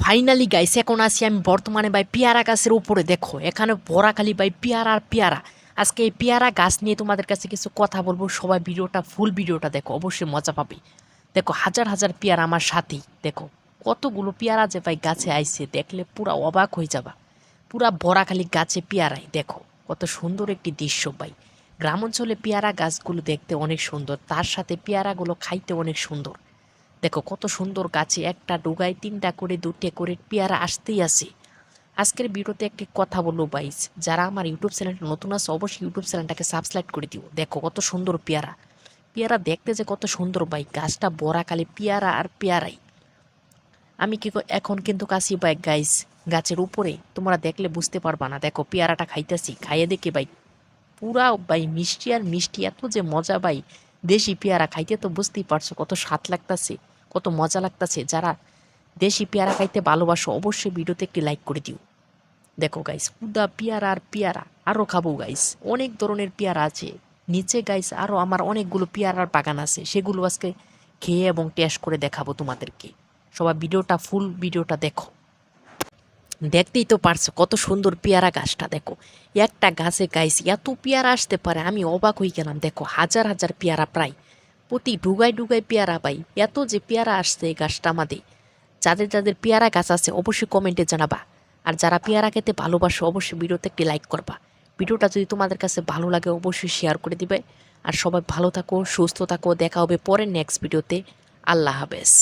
Finally guys এখন আসি আমি বর্তমানে ভাই পেয়ারা গাছের উপরে, দেখো, এখানে ভরা খালি ভাই, পেয়ারা আর পেয়ারা। আজকে এই পেয়ারা গাছ নিয়ে তোমাদের কাছে কিছু কথা বলব, সবাই ভিডিওটা ফুল ভিডিওটা দেখো, অবশ্যই মজা পাবে। দেখো, হাজার হাজার পেয়ারা আমার সাথেই, দেখো, কতগুলো পেয়ারা যে ভাই গাছে আইছে, দেখলে পুরা অবাক হয়ে যাবা। পুরা ভরা খালি গাছে পেয়ারাই, দেখো, কত সুন্দর একটি দৃশ্য ভাই। গ্রাম অঞ্চলে পেয়ারা গাছগুলো দেখতে অনেক সুন্দর, তার সাথে পেয়ারাগুলো খাইতে অনেক সুন্দর। দেখো, কত সুন্দর গাছে একটা ডুগায় তিনটা করে দুটে করে পেয়ারা আসতেই আসে আজকের ভিডিওতে একটি কথা বলব বাইস যারা আমার ইউটিউব চ্যানেলটা নতুন আছে, অবশ্যই ইউটিউব চ্যানেলটাকে সাবস্ক্রাইব করে দিও। দেখো, কত সুন্দর পেয়ারা। পেয়ারা দেখতে যে কত সুন্দর ভাই, গাছটা বড়া কালে পেয়ারা আর পেয়ারাই। আমি কি এখন কিন্তু কাশি বাইক গাইস গাছের উপরে তোমরা দেখলে বুঝতে পারবা না। দেখো, পেয়ারাটা খাইতেছি, খাইয়ে দেখে ভাই, পুরা ভাই মিষ্টি আর মিষ্টি, এত যে মজা ভাই। দেশি পেয়ারা খাইতে তো বুঝতেই পারছ কত স্বাদ লাগতাছে, কত মজা লাগতাছে। যারা দেশি পেয়ারা খাইতে ভালোবাসো, অবশ্যই ভিডিওতে একটি লাইক করে দিও। দেখো গাইস কুদা পেয়ারা আর পেয়ারা আরও খাব গাইস অনেক ধরনের পেয়ারা আছে। নিচে গাইস আরও আমার অনেকগুলো পেয়ারার বাগান আছে। সেগুলো আজকে খেয়ে এবং টেস্ট করে দেখাবো তোমাদেরকে। সবাই ভিডিওটা ফুল ভিডিওটা দেখো। দেখতেই তো পারছ কত সুন্দর পেয়ারা গাছটা, দেখো। একটা গাছে গাইস এত পেয়ারা আসতে পারে, আমি অবাক হয়ে গেলাম, দেখো, হাজার হাজার পেয়ারা প্রায়। প্রতি ডুগাই ডুগাই পেয়ারা পাই, এত যে পেয়ারা আসছে এই গাছটা আমাদের। যাদের যাদের পেয়ারা গাছ আছে, অবশ্যই কমেন্টে জানাবা। আর যারা পেয়ারা খেতে ভালোবাসো, অবশ্যই ভিডিওতে একটি লাইক করবা। ভিডিওটা যদি তোমাদের কাছে ভালো লাগে, অবশ্যই শেয়ার করে দিবে। আর সবাই ভালো থাকো, সুস্থ থাকো, দেখা হবে পরের নেক্সট ভিডিওতে। আল্লাহ হাফেজ।